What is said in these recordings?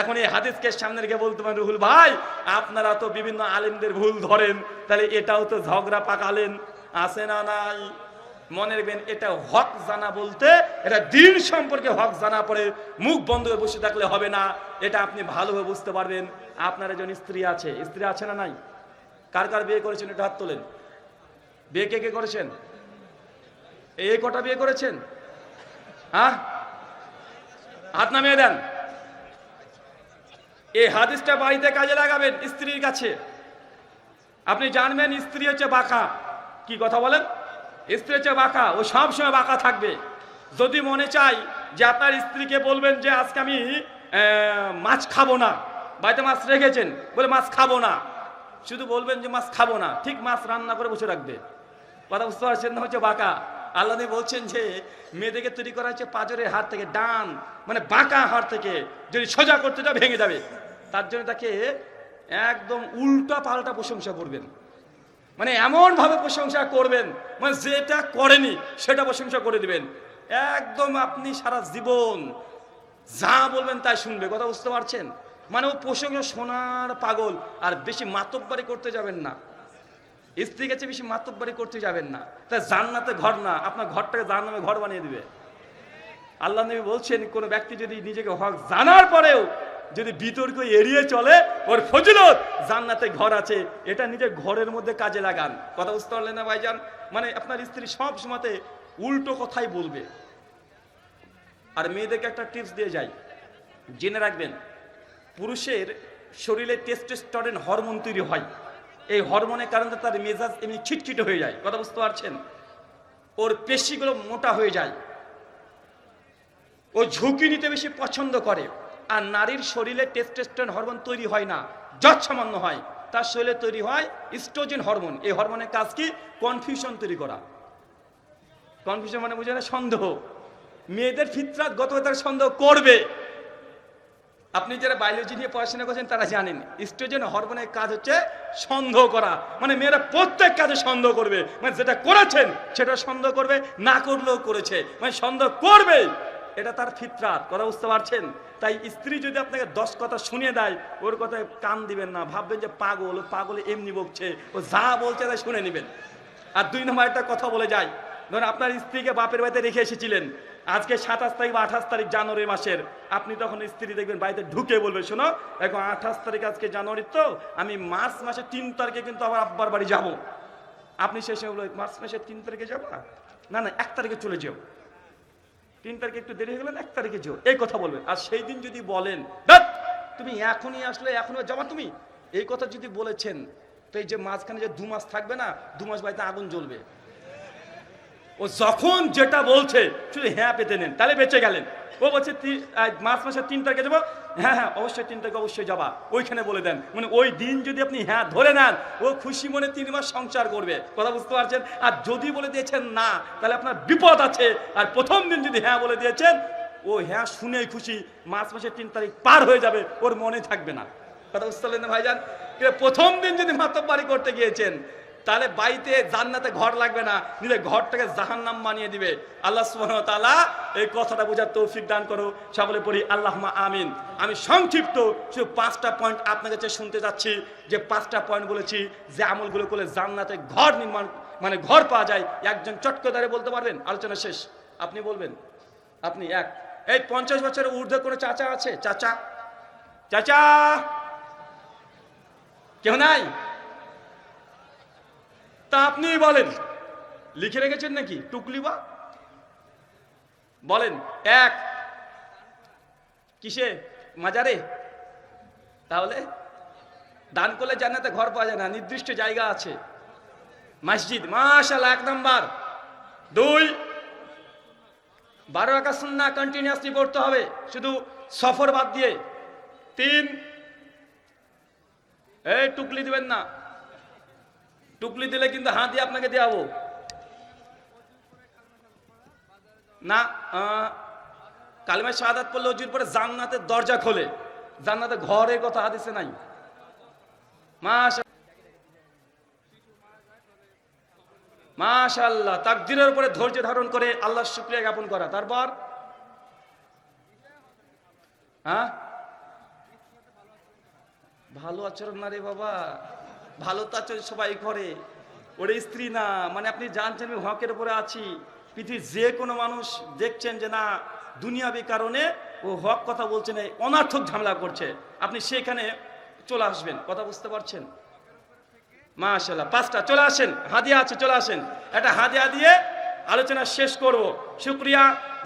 এখন এই হাদিসকে সামনে রেখে বলতে পারেন, রুহুল ভাই, আপনারা তো বিভিন্ন আলেমদের ভুল ধরেন, তাহলে এটাও তো ঝগড়া পাকালেন, আছে না নাই? মনে রাখবেন, এটা হক জানা বলতে, এটা দিন সম্পর্কে হক জানা পড়ে, মুখ বন্ধ হয়ে বসে থাকলে হবে না, এটা আপনি ভালোভাবে বুঝতে পারবেন। আপনার একজন স্ত্রী আছে স্ত্রী আছে না নাই? কার কার বিয়ে করেছেন এটা হাত তোলেন। বিয়ে কে কে করেছেন? এই কটা বিয়ে করেছেন? হ্যাঁ? হাত নামিয়ে দেন। এই হাদিসটা বাড়িতে কাজে লাগাবেন স্ত্রীর কাছে। আপনি জানবেন স্ত্রী হচ্ছে বাঁকা। কি কথা বলেন? স্ত্রী হচ্ছে বাঁকা। ও সবসময় বাঁকা থাকবে। যদি মনে চাই যে আপনার স্ত্রীকে বলবেন যে আজকে আমি মাছ খাব না, বাড়িতে মাছ রেখেছেন, বলে মাছ খাব না। শুধু বলবেন যে মাছ খাব না, ঠিক মাছ রান্না করে বসে রাখবে। কথা বুঝতে পারছেন না হচ্ছে বাঁকা? আল্লাহ বলছেন যে, মেয়েদেরকে তৈরি করা হচ্ছে পাজরের হাত থেকে, ডান মানে বাঁকা হাত থেকে। যদি সোজা করতে যাও, ভেঙে যাবে। তার জন্য তাকে একদম উল্টা পাল্টা প্রশংসা করবেন। মানে এমন ভাবে প্রশংসা করবেন মানে যেটা করেনি, সেটা প্রশংসা করে দিবেন। একদম আপনি সারা জীবন যা বলবেন তাই শুনবে। কথা বুঝতে পারছেন? মানে ও প্রশংসা শোনার পাগল, আর বেশি মাতব্বারি করতে যাবেন না। স্ত্রী কাছে বেশি মাতব্বারি করতে যাবেন না। তা জান্নাতে ঘর না, আপনার ঘরটাকে জান্নামে ঘর বানিয়ে দিবে। আল্লাহ নবী বলছেন, কোন ব্যক্তি যদি নিজেকে হক জানার পরেও যদি বিতর্ক এড়িয়ে চলে, ওর ফজিলত জান্নাতে ঘর আছে, এটা নিজের ঘরের মধ্যে কাজে লাগান। কথা বুঝতে পারলেন না ভাইজান? মানে আপনার স্ত্রী সব সময়তে উল্টো কথাই বলবে। আর মেয়েদেরকে একটা টিপস দিয়ে যাই। জেনে রাখবেন, পুরুষের শরীরে টেস্টোস্টেরন হরমোন তৈরি হয়। এই হরমোনের কারণে তার মেজাজ এমনি ছিটছিটে হয়ে যায়। কথা বুঝতে পারছেন? ওর পেশিগুলো মোটা হয়ে যায়। ও ঝুঁকি নিতে বেশি পছন্দ করে। আর নারীর শরীরে টেস্টোস্টেরন হরমোন তৈরি হয় না। যত সামান্য হয়, তার শরীরে তৈরি হয় ইস্ট্রোজেন হরমোন। এই হরমোনের কাজ কি? কনফিউশন তৈরি করা। কনফিউশন মানে বুঝে না সন্দেহ। মেয়েদের ফিতরাতগত গত সন্দেহ করবে। আপনি যারা বায়োলজি নিয়ে পড়াশোনা করছেন, তারা জানেন স্ট্রোজেন হরমোনের কাজ হচ্ছে সন্দেহ করা। মানে মেয়েরা প্রত্যেক কাজে সন্দেহ করবে। মানে যেটা করেছেন, সেটা সন্দেহ করবে, না করলেও করেছে। মানে সন্দেহ করবে। এটা তার ফিতরাত কথা বুঝতে পারছেন? তাই স্ত্রী যদি আপনাকে দশ কথা শুনিয়ে দেয়, ওর কথায় কান দিবেন না। ভাববেন যে পাগল, ও পাগল এমনি বকছে। ও যা বলছে তাই শুনে নেবেন। আর দুই নম্বর একটা কথা বলে যাই ধরুন আপনার স্ত্রীকে বাপের বাড়িতে রেখে এসেছিলেন। আজকে সাতাশ তারিখ বা আঠাশ তারিখ জানুয়ারি মাসের। আপনি তখন স্ত্রী দেখবেন, বাড়িতে ঢুকে বলবে, শোনো, এখন আঠাশ তারিখ আজকে জানুয়ারি তো, আমি মার্চ মাসের তিন তারিখে কিন্তু আমার আব্বার বাড়ি যাব। আপনি শেষে বলবেন, মার্চ মাসের তিন তারিখে যাব? না না, এক তারিখে চলে যাও। তিন তারিখে একটু দেরি হয়ে গেলেন এক তারিখে যেও। এই কথা বলবেন। আর সেই দিন যদি বলেন তুমি এখনই আসলে, এখনই যাবা তুমি? এই কথা যদি বলেছেন, তো এই যে মাঝখানে যে দু মাস থাকবে না, দু মাস বাড়িতে আগুন জ্বলবে। ও যখন যেটা বলছে, শুধু হ্যাঁ পেতে নেন, তাহলে বেঁচে গেলেন। ও বলছে মার্চ মাসের তিন তারিখে যাব? হ্যাঁ হ্যাঁ অবশ্যই তিন তারিখে অবশ্যই যাবা। ওইখানে বলে দেন। মানে ওই দিন যদি আপনি হ্যাঁ ধরে নেন, ও খুশি মনে তিন মাস সংসার করবে। কথা বুঝতে পারছেন? আর যদি বলে দিয়েছেন না, তাহলে আপনার বিপদ আছে। আর প্রথম দিন যদি হ্যাঁ বলে দিয়েছেন, ও হ্যাঁ শুনেই খুশি, মার্চ মাসের তিন তারিখ পার হয়ে যাবে, ওর মনে থাকবে না। কথা বুঝতে পারলেন ভাইজান? প্রথম দিন যদি মাতব্বারি করতে গিয়েছেন তাহলে বাড়িতে জান্নাতে ঘর লাগবে না, নিজের ঘরটাকে জাহান্নাম বানিয়ে দিবে। আল্লাহ ওয়া তাআলা এই কথাটা বোঝার তৌফিক দান করো সকলে পড়ি, আল্লাহুম্মা আমিন। আমি সংক্ষিপ্ত শুধু পাঁচটা পয়েন্ট আপনার কাছে শুনতে যাচ্ছি যে পাঁচটা পয়েন্ট বলেছি, যে আমলগুলো করলে জান্নাতে ঘর নির্মাণ মানে ঘর পাওয়া যায়। একজন চটকদারে বলতে পারবেন? আলোচনা শেষ। আপনি বলবেন? আপনি এক। এই পঞ্চাশ বছরের ঊর্ধ্বে কোনো চাচা আছে? চাচা? চাচা? কেউ নাই? তা আপনি বলেন। লিখে রেখেছেন নাকি? টুকলি বা? বলেন, এক। কিসে? মাজারে? তাহলে? দান করলে জান্নাতে ঘর পাওয়া যায় না, নির্দিষ্ট জায়গা আছে। মসজিদ মাশাল এক নাম্বার। দুই, বারো একা সুন্না কন্টিনিউয়াসলি পড়তে হবে, শুধু সফর বাদ দিয়ে। তিন, এই টুকলি দিবেন না। টুকলি দিলে কিন্তু হাত দিয়ে আপনাকে দেওয়াবো না আহ, কালিমা শাহাদাত পড়লে অজুর পরে জান্নাতের দরজা খোলে। জান্নাতে ঘরের কথা হাদিসে নাই। মাশা মাশাল্লাহ তাকদিরের উপরে ধৈর্য ধারণ করে আল্লাহর শুক্রিয়া জ্ঞাপন করা। তারপর? হ্যাঁ? ভালো আচরণ না রে বাবা। ভালো তো আচরণ সবাই করে ওরে স্ত্রী না মানে আপনি জানছেন আমি হকের উপরে আছি। পৃথিবীর যে কোনো মানুষ দেখছেন যে না, দুনিয়াবি কারণে ও হক কথা বলছে না, অনার্থক ঝামেলা করছে। আপনি সেখানে চলে আসবেন, কথা বুঝতে পারছেন? মাশাল্লাহ পাঁচটা, চলে আসেন, হাদিয়া আছে, চলে আসেন। একটা হাদিয়া দিয়ে আলোচনা শেষ করব। শুক্রিয়া,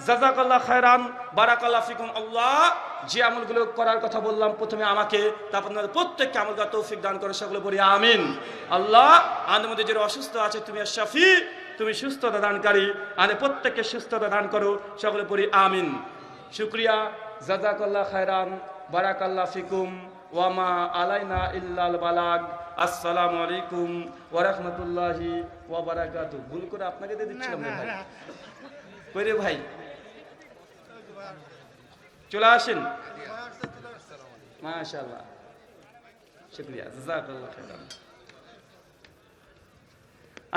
জাজাকাল্লাহ খায়রান, বারাকাল্লাহ ফিকুম, আল্লাহ। যে আমলগুলো করার কথা বললাম প্রথমে আমাকে তারপর আপনাদের প্রত্যেককে আমল করার তৌফিক দান করে সকলে বলি আমিন। আল্লাহ আমাদের মধ্যে যারা অসুস্থ আছে তুমি শাফি তুমি সুস্থতা দানকারী আর প্রত্যেককে সুস্থতা দান করো সকলে পড়ি আমিন। শুক্রিয়া জাজাকাল্লাহ খায়রান বারাকাল্লাহ ফিকুম ওয়ামা আলাইনা ইল্লাল বালাগ। আসসালামু আলাইকুম ওয়া রাহমাতুল্লাহি ওয়া বারাকাতুহু। ভুল করে আপনাকে দিয়ে দিচ্ছিলাম ভাই। কই রে ভাই? চলে আসেন। মাশাল্লাহ শুক্রিয়া জাযাকাল্লাহ খাইরান